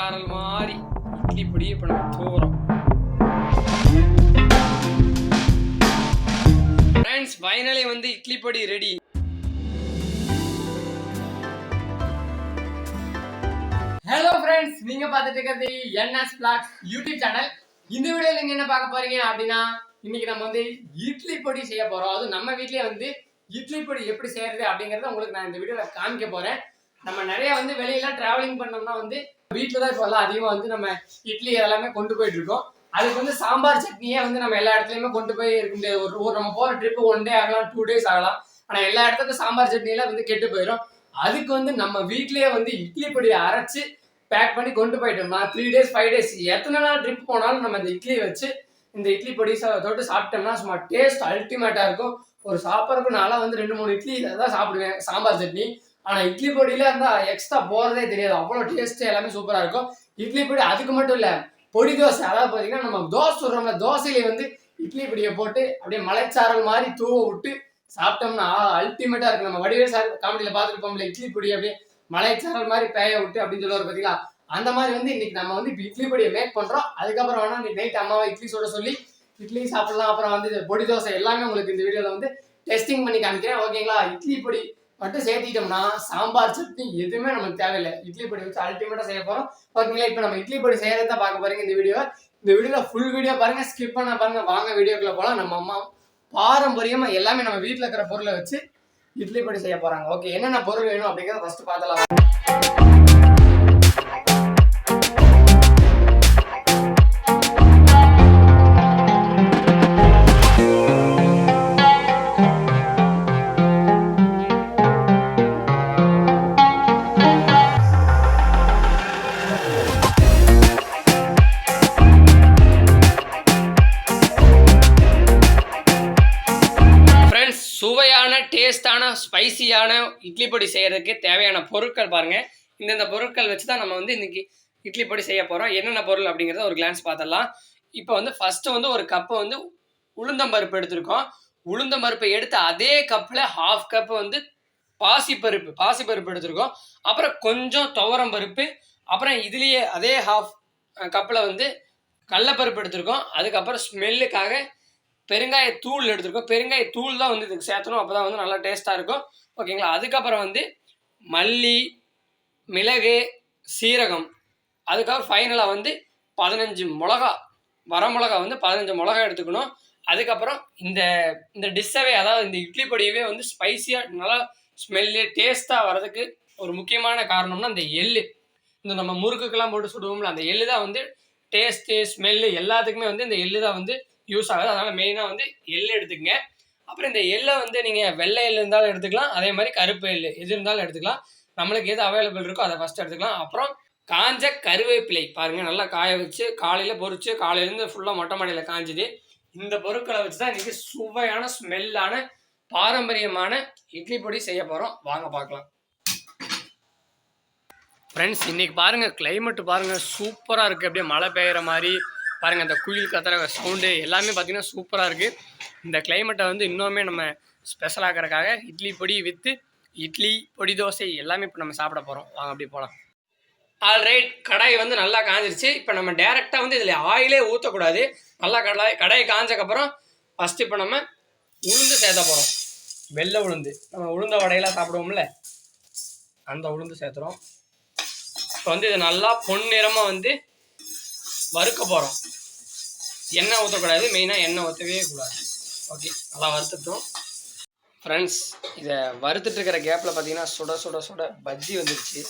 சாரல் மாதிரி இட்லி பொடி இப்போ நம்ம தூரம் ஃப்ரெண்ட்ஸ் ஃபைனலி வந்து இட்லி பொடி ரெடி ஹலோ ஃப்ரெண்ட்ஸ் நீங்க பார்த்துட்டு இருக்கிறது என்எஸ் பிளாக் யூடியூப் சேனல் இந்த வீடியோல நீங்க என்ன பார்க்க போறீங்க அப்படின்னா இன்னைக்கு நம்ம வந்து இட்லி பொடி செய்ய போறோம். அதுவும் நம்ம வீட்லயே வந்து இட்லி பொடி எப்படி செய்யறது அப்படிங்கறத உங்களுக்கு நான் இந்த வீடியோல காமிக்க போறேன். நம்ம நிறைய வந்து வெளியெல்லாம் டிராவலிங் பண்ணோம்னா வந்து வீட்டில் தான் இப்போ எல்லாம் அதிகமாக வந்து நம்ம இட்லி எல்லாமே கொண்டு போயிட்டு இருக்கோம். அதுக்கு வந்து சாம்பார் சட்னியே வந்து நம்ம எல்லா இடத்துலையுமே கொண்டு போய் இருக்க முடியாது. ஒரு ஒரு நம்ம போகிற ட்ரிப்பு ஒன் டே ஆகலாம் டூ டேஸ் ஆகலாம். ஆனால் எல்லா இடத்துக்கும் சாம்பார் சட்னியெல்லாம் வந்து கெட்டு போயிடும் அதுக்கு வந்து நம்ம வீட்லயே வந்து இட்லி பொடியை அரைச்சு பேக் பண்ணி கொண்டு போயிட்டோம்னா த்ரீ டேஸ் ஃபைவ் டேஸ் எத்தனை நாள் ட்ரிப் போனாலும் நம்ம இந்த இட்லியை வச்சு இந்த இட்லி பொடி தொட்டு சாப்பிட்டோம்னா சும்மா டேஸ்ட் அல்டிமேட்டா இருக்கும். ஒரு சாப்பிட்றதுக்கு நாளாக வந்து ரெண்டு மூணு இட்லி தான் சாப்பிடுவேன். சாம்பார் சட்னி. ஆனா இட்லி பொடியில அந்த எக்ஸ்ட்ரா போறதே தெரியாது. அவ்வளோ டேஸ்ட் எல்லாமே சூப்பரா இருக்கும். இட்லி பொடி அதுக்கு மட்டும் இல்ல பொடி தோசை. அதாவது பாத்தீங்கன்னா நம்ம தோசை சுடுறோம்ல தோசையில வந்து இட்லி பொடியை போட்டு அப்படியே மலைச்சாரல் மாதிரி தூவ விட்டு சாப்பிட்டோம்னா அல்டிமேட்டா இருக்கு நம்ம வடிவேல் சார் காமெடியில பார்த்துருப்போம்ல இட்லி பொடி அப்படியே மலைச்சாரல் மாதிரி பேய விட்டு அப்படின்னு சொல்லுவார் பாத்தீங்களா? அந்த மாதிரி வந்து இன்னைக்கு நம்ம வந்து இப்போ இட்லி பொடியை மேக் பண்றோம். அதுக்கப்புறம் வேணா இன்னைக்கு நைட் அம்மாவை இட்லி சுட சொல்லி இட்லி சாப்பிடலாம். அப்புறம் வந்து பொடி தோசை எல்லாமே உங்களுக்கு இந்த வீடியோல வந்து டெஸ்டிங் பண்ணி காமிக்கிறேன். ஓகேங்களா? இட்லி பொடி மட்டும் சேர்த்திட்டோம்னா சாம்பார் சட்னி எதுவுமே நமக்கு தேவையில்லை. இட்லி பொடி வச்சு அல்டிமேட்டாக செய்ய போகிறோம் ஓகேங்களா இப்போ நம்ம இட்லி பொடி செய்யறத பார்க்க போறீங்க இந்த வீடியோ இந்த வீடியோவில் ஃபுல் வீடியோ பாருங்க ஸ்கிப் பண்ண பாருங்க வாங்க வீடியோக்குள்ள போகலாம் நம்ம அம்மா பாரம்பரியமாக எல்லாமே நம்ம வீட்டில் இருக்கிற பொருளை வச்சு இட்லி பொடி செய்ய போகிறாங்க ஓகே என்னென்ன பொருள் வேணும் அப்படிங்கிறத ஃபஸ்ட்டு பார்த்தலாம் ஸ்பைசியான இட்லி பொடி செய்யறதுக்கு தேவையான பொருட்கள் பாருங்கள் இந்தந்த பொருட்கள் வச்சு தான் நம்ம வந்து இன்றைக்கி இட்லி பொடி செய்ய போகிறோம் என்னென்ன பொருள் அப்படிங்கிறத ஒரு கிளான்ஸ் பார்த்துடலாம் இப்போ வந்து ஃபஸ்ட்டு வந்து ஒரு கப்பு வந்து உளுந்தம்பருப்பு எடுத்திருக்கோம். உளுந்தம்பருப்பை எடுத்து அதே கப்பில் ஹாஃப் கப்பு வந்து பாசிப்பருப்பு பாசிப்பருப்பு எடுத்திருக்கோம். அப்புறம் கொஞ்சம் துவரம் பருப்பு அப்புறம் இதுலேயே அதே ஹாஃப் கப்பில் வந்து கடலப்பருப்பு எடுத்திருக்கோம். அதுக்கப்புறம் ஸ்மெல்லுக்காக பெருங்காய தூள் எடுத்துருக்கோம். பெருங்காய தூள் தான் வந்து இதுக்கு சேர்த்தணும். அப்போ தான் வந்து நல்லா டேஸ்ட்டாக இருக்கும். ஓகேங்களா? அதுக்கப்புறம் வந்து மல்லி மிளகு சீரகம். அதுக்கப்புறம் ஃபைனலாக வந்து பதினஞ்சு மிளகா வரமிளகா வந்து பதினஞ்சு மிளகா எடுத்துக்கணும். அதுக்கப்புறம் இந்த இந்த டிஷ்ஷவே அதாவது இந்த இட்லி பொடியவே வந்து ஸ்பைசியாக நல்லா ஸ்மெல்லு டேஸ்ட்டாக வர்றதுக்கு ஒரு முக்கியமான காரணம்னா இந்த எள்ளு. இந்த நம்ம முறுக்குக்கெல்லாம் போட்டு சுடுவோம்ல அந்த எள்ளு தான் வந்து டேஸ்ட்டு ஸ்மெல்லு எல்லாத்துக்குமே வந்து இந்த எள்ளு தான் வந்து யூஸ் ஆகுது. அதனால் மெயினாக வந்து எள் எடுத்துக்கங்க. அப்புறம் இந்த எள்ளை வந்து நீங்கள் வெள்ளை எள்ளு இருந்தாலும் எடுத்துக்கலாம். அதே மாதிரி கருப்பு எள்ளு எது இருந்தாலும் எடுத்துக்கலாம். நம்மளுக்கு எது அவைலபிள் இருக்கோ அதை ஃபஸ்ட் எடுத்துக்கலாம். அப்புறம் காஞ்ச கருவேப்பிலை பாருங்கள் நல்லா காய வச்சு காலையில் பொறிச்சு காலையிலேருந்து ஃபுல்லாக மொட்டை மாடியில் காஞ்சிது. இந்த பொருட்களை வச்சு தான் இன்றைக்கி சுவையான ஸ்மெல்லான பாரம்பரியமான இட்லி பொடி செய்ய போகிறோம் வாங்க பார்க்கலாம். ஃப்ரெண்ட்ஸ் இன்றைக்கி பாருங்கள் கிளைமேட் பாருங்கள் சூப்பராக இருக்குது அப்படியே மழை பெய்கிற மாதிரி பாருங்கள் அந்த குயில் கத்துற சவுண்டு எல்லாமே பார்த்தீங்கன்னா சூப்பராக இருக்குது இந்த கிளைமேட்டை வந்து இன்னுமே நம்ம ஸ்பெஷல் இட்லி பொடி வித்து இட்லி பொடி தோசை எல்லாமே இப்போ நம்ம சாப்பிட போகிறோம் வாங்க அப்படி போகலாம் ஆல்ரைட் கடாய் வந்து நல்லா காஞ்சிருச்சு. இப்போ நம்ம டேரெக்டாக வந்து இதில் ஆயிலே ஊற்றக்கூடாது நல்லா கடாய் கடாய் காஞ்சக்கப்புறம் ஃபஸ்ட்டு இப்போ நம்ம உளுந்து சேர்த்த போகிறோம் வெள்ளை உளுந்து. நம்ம உளுந்த வடையெல்லாம் சாப்பிடுவோம்ல? அந்த உளுந்து சேர்த்துறோம் இப்போ வந்து இது நல்லா பொன்னிறமாக வந்து வறுக்க போகிறோம் எண்ணெய் ஊற்றக்கூடாது மெயினாக எண்ணெய் ஊற்றவே கூடாது. ஓகே நல்லா வறுத்துட்டோம். ஃப்ரெண்ட்ஸ் இதை வறுத்துட்டு இருக்கிற கேப்பில் பார்த்தீங்கன்னா சுட சுட சுட பஜ்ஜி வந்துருச்சு.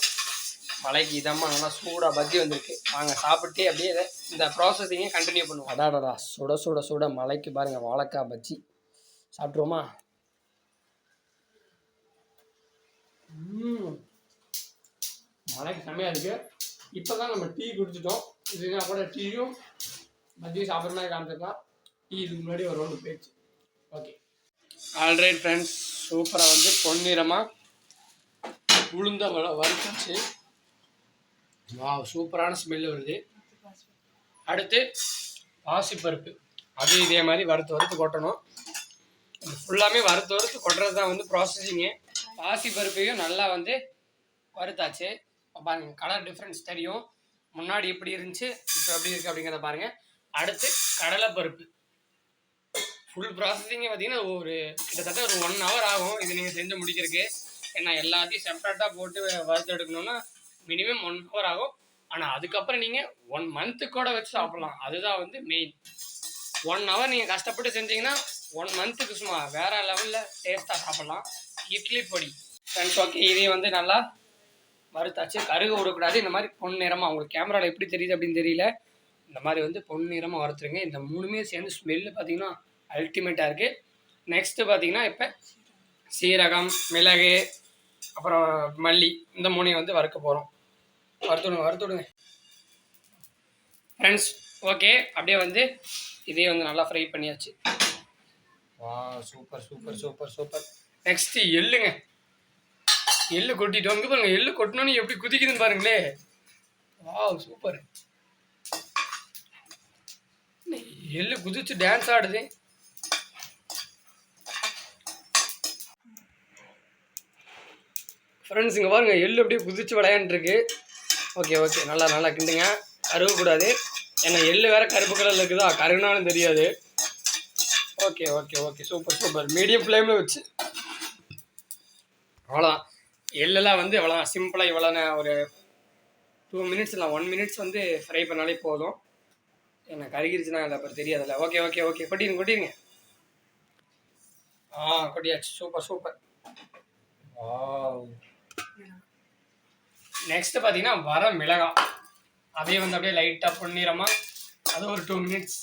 மலைக்கு இதமாக நல்லா சூடாக பஜ்ஜி வந்திருக்கு. வாங்க சாப்பிட்டு அப்படியே இதை இந்த ப்ராசஸிங்கே கண்டினியூ பண்ணுவோம். அடாடா சுட சுட சுட மலைக்கு பாருங்கள் வாழைக்காய் பஜ்ஜி. சாப்பிட்ருவோமா ம். மழைக்கு செம்மையாக இருக்குது இப்போ தான் நம்ம டீ குடிச்சிட்டோம். இதுனா கூட டீயும் மதியம் சாப்பிட்ற மாதிரி காமிச்சிருக்கலாம். டீ இதுக்கு முன்னாடி ஒரு ரவுண்டு போயிடுச்சு. ஓகே ஆல்ரைட் ஃப்ரெண்ட்ஸ் சூப்பராக வந்து பொன்னிறமாக உளுந்த வ வறுத்துச்சு. வா சூப்பரான ஸ்மெல் வருது. அடுத்து பாசிப்பருப்பு. அது இதே மாதிரி வறுத்து வறுத்து கொட்டணும். ஃபுல்லாமே வறுத்து வறுத்து கொட்டுறது தான் வந்து ப்ராசஸிங்கு பாசிப்பருப்பையும் நல்லா வந்து வறுத்தாச்சு. இப்ப பாருங்க கலர் டிஃப்ரென்ஸ் தெரியும். முன்னாடி எப்படி இருந்துச்சு இப்போ எப்படி இருக்குது அப்படிங்கிறத பாருங்க. அடுத்து கடலைப்பருப்பு. ஃபுல் ப்ராசஸிங்கே பார்த்தீங்கன்னா ஒரு கிட்டத்தட்ட ஒரு ஒன் ஹவர் ஆகும் இது நீங்கள் செஞ்சு முடிக்கிறதுக்கு. ஏன்னா எல்லாத்தையும் செப்பரேட்டாக போட்டு வறுத்து எடுக்கணும்னா மினிமம் ஒன் ஹவர் ஆகும். ஆனால் அதுக்கப்புறம் நீங்கள் ஒன் மந்த்து கூட வச்சு சாப்பிடலாம். அதுதான் வந்து மெயின் ஒன் ஹவர் நீங்கள் கஷ்டப்பட்டு செஞ்சீங்கன்னா ஒன் மந்த்துக்கு சும்மா வேறு லெவலில் டேஸ்ட்டாக சாப்பிடலாம். இட்லி பொடி. ஃப்ரெண்ட்ஸ் ஓகே இதையும் வந்து நல்லா வறுத்தாச்சு கருக விடக்கூடாது. இந்த மாதிரி பொன் நிறமாக உங்களுக்கு கேமராவில் எப்படி தெரியுது அப்படின்னு தெரியல. இந்த மாதிரி வந்து பொன் நிறமாக வறுத்துருங்க. இந்த மூணுமே சேர்ந்து ஸ்மெல்லு பார்த்தீங்கன்னா அல்டிமேட்டாக இருக்குது நெக்ஸ்ட்டு பார்த்தீங்கன்னா இப்போ சீரகம் மிளகு அப்புறம் மல்லி இந்த மூணையும் வந்து வறுக்க போகிறோம் வறுத்துடுங்க வறுத்துடுங்க. ஃப்ரெண்ட்ஸ் ஓகே அப்படியே வந்து இதே வந்து நல்லா ஃப்ரை பண்ணியாச்சு. வா super super super super next எள்ளுங்க. எள்ளு கொட்டிட்டோம் இங்கே பாருங்க எள்ளு கொட்டினோன்னு எப்படி குதிக்குதுன்னு பாருங்களே. வா சூப்பர். எள்ளு குதிச்சு டான்ஸ் ஆடுது. ஃப்ரெண்ட்ஸ் இங்கே பாருங்க எள்ளு அப்படியே குதிச்சு விளையாண்டுருக்கு. ஓகே ஓகே நல்லா நல்லா கிண்டுங்க. கருவக்கூடாது. ஏன்னா எள்ளு வேற கருப்பு கலரில் இருக்குதா? கருகுனாலும் தெரியாது. Okay okay okay super super medium ஃப்ளேமில் வச்சு. அவ்வளோதான் எள்ளெல்லாம் வந்து இவ்வளோ சிம்பிளாக இவ்வளோன்னு ஒரு டூ மினிட்ஸ் இல்லை ஒன் மினிட்ஸ் வந்து ஃப்ரை பண்ணாலே போதும். என்ன கருகிருச்சுன்னா இல்லை அப்புறம் தெரியாதுல்ல. ஓகே ஓகே ஓகே கொட்டிடுங்க கொட்டிடுங்க. ஆ கொட்டியாச்சு. சூப்பர் சூப்பர் நெக்ஸ்ட் பார்த்தீங்கன்னா வர மிளகாய். அதே வந்து அப்படியே லைட்டாக பொன்னிறமாக அது ஒரு டூ மினிட்ஸ்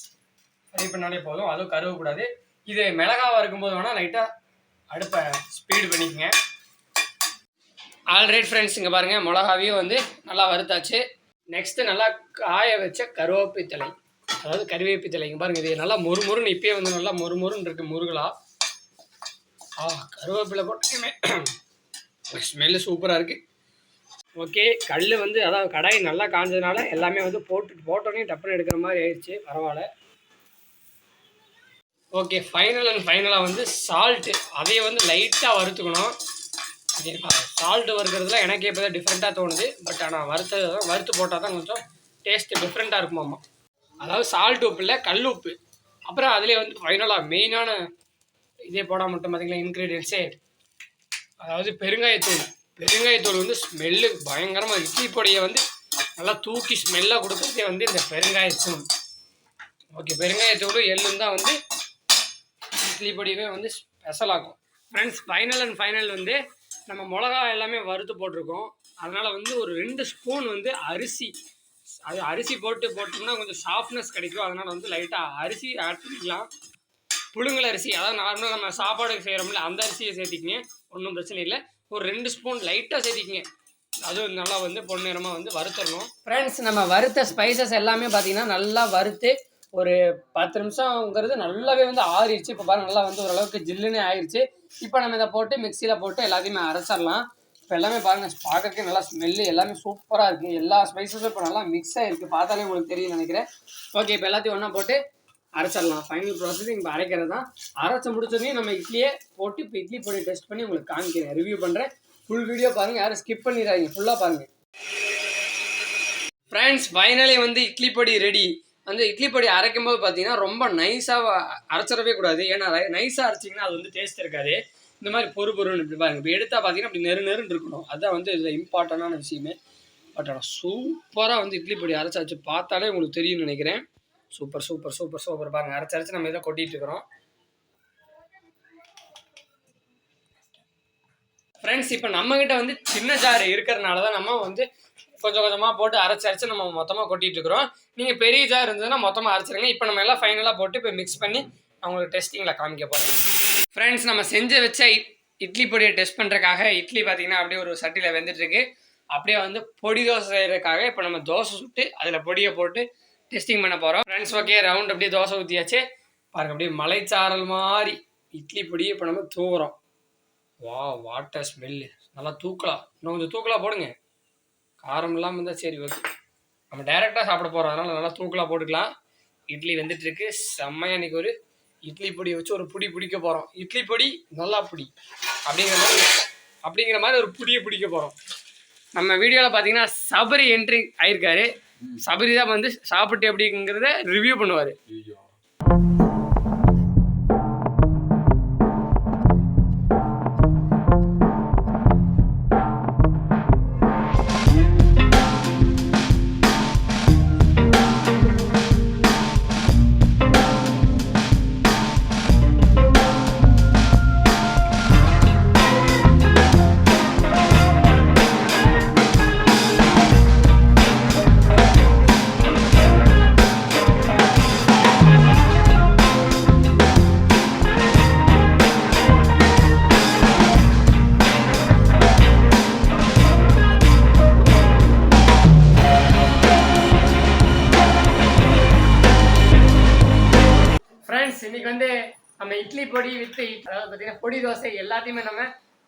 ஃப்ரை பண்ணாலே போதும். அதுவும் கருவக்கூடாது இது மிளகாவாக இருக்கும்போது வேணால் லைட்டாக அடுப்பை ஸ்பீடு பண்ணிக்கங்க. ஆல்ரைட் ஃப்ரெண்ட்ஸ் இங்கே பாருங்கள் மிளகாவையும் வந்து நல்லா வறுத்தாச்சு. நெக்ஸ்ட்டு நல்லா காய வச்ச கருவேப்பித்தலை அதாவது கருவேப்பித்தலை இங்கே பாருங்கள் இது நல்லா மொறுமொறுன்னு இப்பயே வந்து நல்லா மொறுமொறுன்னு இருக்குது முருகலா. ஆ கருவேப்பிலை போட்டுமே ஸ்மெல்லு சூப்பராக இருக்குது ஓகே கல் வந்து அதாவது கடாய் நல்லா காஞ்சதுனால எல்லாமே வந்து போட்டு போட்டோன்னே டப்புன்னு எடுக்கிற மாதிரி ஆயிடுச்சு. பரவாயில்ல. ஓகே ஃபைனல் அண்ட் ஃபைனலாக வந்து சால்ட்டு அதையே வந்து லைட்டாக வறுத்துக்கணும். சால்ட் வறுக்கிறதுல எனக்கு இப்போ தான் டிஃப்ரெண்ட்டாக தோணுது. பட் ஆனால் வறுத்தது தான். வறுத்து போட்டால் தான் கொஞ்சம் டேஸ்ட்டு டிஃப்ரெண்ட்டாக இருக்குமாம்மா அதாவது சால்ட் உப்பு இல்லை கல் உப்பு. அப்புறம் அதிலே வந்து ஃபைனலாக மெயினான இதே போடாமல் மட்டும் பார்த்தீங்களா இன்க்ரீடியன்ஸே அதாவது பெருங்காயத்தூள். பெருங்காயத்தூள் வந்து ஸ்மெல்லு பயங்கரமாக இட்லி பொடியை வந்து நல்லா தூக்கி ஸ்மெல்லாக கொடுக்குறதே வந்து இந்த பெருங்காயத்தூள். ஓகே பெருங்காயத்தூள் எள்ளும் தான் வந்து இட்லி பொடியவே வந்து ஸ்பெஷலாகும் ஃப்ரெண்ட்ஸ் ஃபைனல் அண்ட் ஃபைனல் வந்து நம்ம மிளகா எல்லாமே வறுத்து போட்டிருக்கோம். அதனால் வந்து ஒரு ரெண்டு ஸ்பூன் வந்து அரிசி. அது அரிசி போட்டு போட்டோம்னா கொஞ்சம் சாஃப்ட்னஸ் கிடைக்கும். அதனால் வந்து லைட்டாக அரிசி ஆட் பண்ணிக்கலாம். புழுங்கல் அரிசி அதாவது நார்மலாக நம்ம சாப்பாடுக்கு செய்கிறோம்ல அந்த அரிசியை சேர்த்திக்கிங்க. ஒன்றும் பிரச்சனை இல்லை. ஒரு ரெண்டு ஸ்பூன் லைட்டாக சேர்த்திக்கிங்க. அதுவும் நல்லா வந்து பொன்னிறமாக வந்து வறுத்தரணும் ஃப்ரெண்ட்ஸ் நம்ம வறுத்த ஸ்பைசஸ் எல்லாமே பார்த்தீங்கன்னா நல்லா வறுத்து ஒரு பத்து நிமிஷம்ங்கிறது நல்லாவே வந்து ஆறிடுச்சு. இப்போ பாருங்க நல்லா வந்து ஓரளவுக்கு ஜில்லுன்னு ஆயிடுச்சு இப்போ நம்ம இதை போட்டு மிக்சியில் போட்டு எல்லாத்தையுமே அரைச்சிடலாம். இப்போ எல்லாமே பாருங்கள் பார்க்கறதுக்கு நல்லா ஸ்மெல்லு எல்லாமே சூப்பராக இருக்குது எல்லா ஸ்பைசஸும் இப்போ நல்லா மிக்ஸ் ஆகிருக்கு பார்த்தாலே உங்களுக்கு தெரியும் நினைக்கிறேன். ஓகே இப்போ எல்லாத்தையும் ஒன்றா போட்டு அரைச்சிடலாம். ஃபைனல் ப்ராசஸிங் இப்போ அரைக்கிறது தான். அரைச்சி முடிச்சதையும் நம்ம இட்லியே போட்டு இப்போ இட்லி பொடி டெஸ்ட் பண்ணி உங்களுக்கு காமிக்கிறேன். ரிவ்யூ பண்ணுறேன் ஃபுல் வீடியோ பாருங்கள் யாரும் ஸ்கிப் பண்ணிடுறாங்க ஃபுல்லாக பாருங்கள் ஃப்ரெண்ட்ஸ் ஃபைனலே வந்து இட்லி பொடி ரெடி வந்து இட்லி பொடி அரைக்கும் போது பார்த்தீங்கன்னா ரொம்ப நைஸாக அரைச்சிடவே கூடாது. ஏன்னா நைஸாக அரைச்சிங்கன்னா அது வந்து டேஸ்ட் இருக்காது. இந்த மாதிரி பொறு பொருன்னு இப்படி பாருங்க. இப்போ எடுத்தால் பார்த்தீங்கன்னா அப்படி நெரு நெருன்னு இருக்கணும். அதுதான் வந்து இதில் இம்பார்ட்டண்டான விஷயமே. பட் ஆனால் சூப்பராக வந்து இட்லி பொடி அரைச்சாச்சு பார்த்தாலே உங்களுக்கு தெரியும்னு நினைக்கிறேன். சூப்பர் சூப்பர் சூப்பர் சூப்பர் பாருங்க. அரைச்சி அரைச்சு நம்ம இதை கொட்டிகிட்டு இருக்கிறோம். ஃப்ரெண்ட்ஸ் இப்போ நம்மக்கிட்ட வந்து சின்ன ஜார் இருக்கிறனால தான் நம்ம வந்து கொஞ்சம் கொஞ்சமாக போட்டு அரைச்சி அரைச்சு நம்ம மொத்தமாக கொட்டிகிட்டு இருக்கிறோம் நீங்கள் பெரிய ஜார் இருந்ததுன்னா மொத்தமாக அரைச்சிருங்க. இப்போ நம்ம எல்லாம் ஃபைனலாக போட்டு இப்போ மிக்ஸ் பண்ணி அவங்களுக்கு டெஸ்டிங்கில் காமிக்க போகிறேன் ஃப்ரெண்ட்ஸ் நம்ம செஞ்சு வச்ச இட்- இட்லி பொடியை டெஸ்ட் பண்ணுறக்காக இட்லி பார்த்தீங்கன்னா அப்படியே ஒரு சட்டியில் வெந்துட்டுருக்கு. அப்படியே வந்து பொடி தோசை செய்கிறதுக்காக இப்போ நம்ம தோசை சுட்டு அதில் பொடியை போட்டு டெஸ்டிங் பண்ண போகிறோம் ஃப்ரெண்ட்ஸ் ஓகே ரவுண்ட் அப்படியே தோசை ஊற்றியாச்சு பாருங்க அப்படியே மலைச்சாரல் மாதிரி இட்லி பொடியை இப்போ நம்ம தூவுறோம். வா வாட்டர் ஸ்மெல்லு நல்லா தூக்கலாம் இன்னும் கொஞ்சம் தூக்கலாக போடுங்க. காரம் இல்லாமல் இருந்தால் சரி ஓகே நம்ம டைரெக்டாக சாப்பிட போகிறோம் அதனால் நல்லா தூக்கலாக போட்டுக்கலாம். இட்லி வெந்துட்டு இருக்கு செம்மையாக இன்னைக்கு ஒரு இட்லி பொடி வச்சு ஒரு புடி பிடிக்க போகிறோம் இட்லி பொடி நல்லா பிடி. அப்படிங்கிற மாதிரி அப்படிங்கிற மாதிரி ஒரு புடியை பிடிக்க போகிறோம் நம்ம வீடியோவில் பார்த்தீங்கன்னா சபரி என்ட்ரி ஆயிருக்காரு. சபரி தான் வந்து சாப்பிட்டு எப்படிங்கிறத ரிவ்யூ பண்ணுவார். பொடி தோசை எல்லாத்தையுமே நம்ம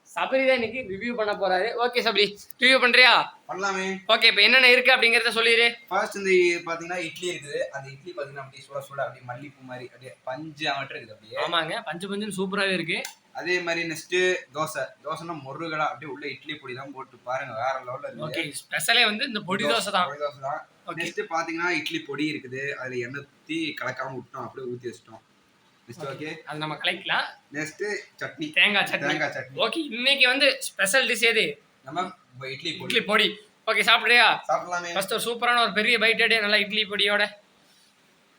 சபரி தான் இன்னைக்கு ரிவ்யூ பண்ண போறாரு. ஓகே சபரி ரிவ்யூ பண்றியா? பண்ணலாமே. ஓகே இப்போ என்னென்ன இருக்கு அப்படிங்கிறத சொல்லிடு ஃபர்ஸ்ட் இந்த பாத்தீங்கன்னா இட்லி இருக்குது. அந்த இட்லி பாத்தீங்கன்னா அப்படியே சுட சுட அப்படியே மல்லிப்பூ மாதிரி அப்படியே பஞ்சு ஆமட்டு இருக்குது அப்படியே. ஆமாங்க பஞ்சு பஞ்சுன்னு சூப்பராகவே இருக்கு. அதே மாதிரி நெக்ஸ்ட் தோசை. தோசைனா முருகலா அப்படியே உள்ள இட்லி பொடி தான் போட்டு பாருங்க வேற லெவல்ல ஓகே இருக்கு. ஸ்பெஷலே வந்து இந்த பொடி தோசை தான். பொடி தோசை தான். ஓகே நெக்ஸ்ட் பாத்தீங்கன்னா இட்லி பொடி இருக்குது. அதுல எண்ணெய் ஊத்தி கலக்காம விட்டோம் அப்படியே ஊத்தி வச்சிட்டோம். ஓகே அது நம்ம கலக்கலாம் நெக்ஸ்ட் சட்னி. தேங்காய் சட்னி. தேங்காய் சட்னி. ஓகே இன்னைக்கு வந்து ஸ்பெஷல் டிஷ் எது? நம்ம இட்லி பொடி. இட்லி பொடி. ஓகே சாப்பிட்றியா சாப்பிடலாமே. ஃபர்ஸ்ட் ஒரு சூப்பரான ஒரு பெரிய பைட் எடு. நல்லா இட்லி பொடியோட.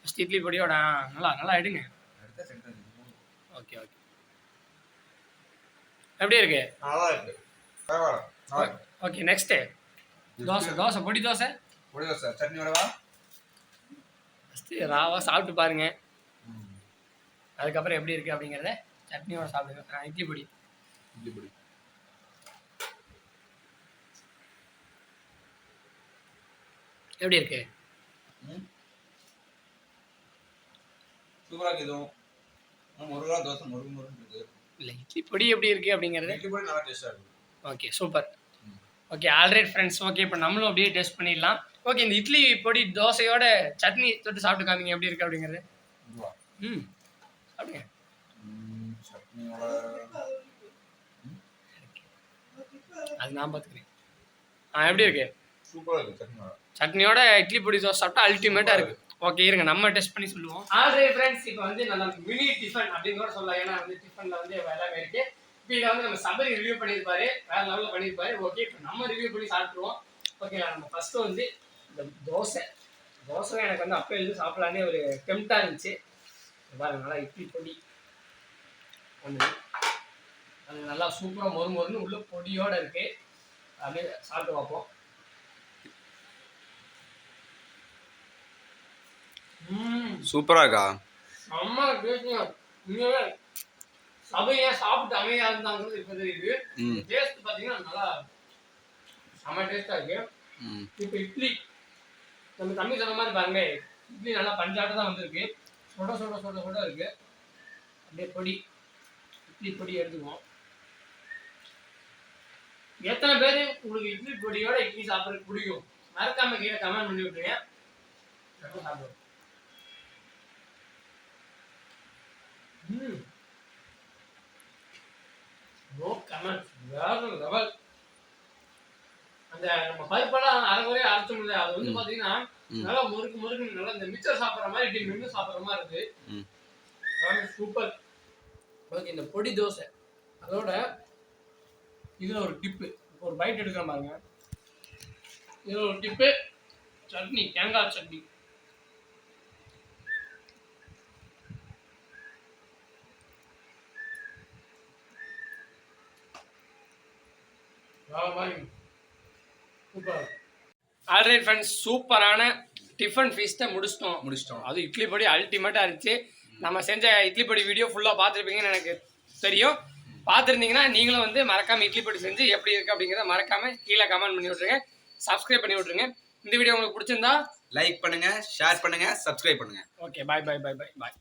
ஃபர்ஸ்ட் இட்லி பொடியோட. நல்லா நல்லா எடுங்க. ஓகே ஓகே எப்படி இருக்கு? நல்லா இருக்கு. பரவாயில்ல. ஓகே நெக்ஸ்ட் தோசை தோசை பொடி தோசை? பொடி தோசை. சட்னியோடவா ஃபஸ்ட்டு ராவா சாப்பிட்டு பாருங்க. அதுக்கப்புறம் எப்படி இருக்கு அப்படிங்கிறத சட்னியோட சாப்பிடுங்க. இட்லி பொடி. இட்லி பொடி. எப்படி இருக்கு? சூப்பரா இருக்குது முருகலா தோசை முருகு முருகு இருக்குது இல்லை இட்லி பொடி எப்படி இருக்கு அப்படிங்கிறது இட்லி பொடி நல்லா டேஸ்டா இருக்கு. Okay super okay alright friends okay இப்போ நம்மளும் அப்படியே டேஸ்ட் பண்ணிடலாம். ஓகே இந்த இட்லி பொடி தோசையோட சட்னி தொட்டு சாப்பிட்டு காமிங்க எப்படி இருக்கு அப்படிங்கிறது? ம். சட்னியோட அது நான் பார்த்துக்கிறேன் ஆ எப்படி இருக்கு? சூப்பரா இருக்கு சட்னியோட சட்னியோட இட்லி பொடி தோசை சாப்பிட்டா அல்டிமேட்டா இருக்கு. ஓகே இருங்க நம்ம டெஸ்ட் பண்ணி சொல்லுவோம். ஆல்ரெடி ஃப்ரெண்ட்ஸ் இப்போ வந்து நம்ம மினி டிஃபன் அப்படின்னு கூட சொல்லலாம். ஏன்னா வந்து டிஃபன்ல வந்து எல்லாமே இருக்கு. இப்போ இதை வந்து நம்ம சபரி ரிவ்யூ பண்ணியிருப்பாரு. வேற லெவலில் பண்ணியிருப்பாரு. ஓகே இப்போ நம்ம ரிவ்யூ பண்ணி சாப்பிட்ருவோம் ஓகேங்களா நம்ம ஃபர்ஸ்ட் வந்து இந்த தோசை. தோசை எனக்கு வந்து அப்போ எழுதி சாப்பிடலான்னே ஒரு டெம்ட்டாக இருந்துச்சு. பாருங்க நல்லா இட்லி பொடி ஒன்று அது நல்லா சூப்பராக மொறு மொறுன்னு உள்ள பொடியோட இருக்கு. அப்படியே சாப்பிட்டு பார்ப்போம். சூப்பரா இருக்கா? செம்ம டேஸ்டிங்க உண்மையாவே சபையா சாப்பிட்டு அமைதியா இருந்தாங்கிறது இப்ப தெரியுது. டேஸ்ட் பாத்தீங்கன்னா நல்லா செம்ம டேஸ்டா இருக்கு. இப்போ இட்லி நம்ம தம்பி சொன்ன மாதிரி பாருங்க இட்லி நல்லா பஞ்சாட்ட தான் வந்திருக்கு. சுட சுட சுட சுட இருக்கு. அப்படியே பொடி இட்லி பொடி எடுத்துக்குவோம். எத்தனை பேர் உங்களுக்கு இட்லி பொடியோட இட்லி சாப்பிட்றதுக்கு பிடிக்கும்? மறக்காம கீழே கமெண்ட் பண்ணி விட்டுருங்க. சாப்பிடுவோம். நோ கமெண்ட் வேற லெவல் அந்த நம்ம பருப்பெல்லாம் அரைக்குறையா அரைச்ச முடியாது அது வந்து ம். நல்லா முறுக்கு முறுக்கு நல்லா இந்த மிச்சர் சாப்பிடுற மாதிரி இப்படி மென்று சாப்பிடுற மாதிரி இருக்கு. சூப்பர் ஓகே இந்த பொடி தோசை. அதோட இதுல ஒரு டிப்பு. ஒரு பைட் எடுக்கிற பாருங்க. இதுல ஒரு டிப்பு. சட்னி தேங்காய் சட்னி. சூப்பர் ஆல்ரைட் ஃப்ரெண்ட்ஸ் சூப்பரான டிஃபன் ஃபீஸ்ட்டை முடிச்சிட்டோம். முடிச்சிட்டோம். அது இட்லி பொடி அல்டிமேட்டாக இருந்துச்சு. நம்ம செஞ்ச இட்லி பொடி வீடியோ ஃபுல்லாக பார்த்துருப்பீங்கன்னு எனக்கு தெரியும். பார்த்துருந்தீங்கன்னா நீங்களும் வந்து மறக்காம இட்லி பொடி செஞ்சு எப்படி இருக்கு அப்படிங்கிறத மறக்காம கீழே கமெண்ட் பண்ணி விட்ருங்க சப்ஸ்கிரைப் பண்ணி விட்ருங்க இந்த வீடியோ உங்களுக்கு பிடிச்சிருந்தா லைக் பண்ணுங்க ஷேர் பண்ணுங்க சப்ஸ்கிரைப் பண்ணுங்க. ஓகே பாய் பாய் பாய் பாய் பாய்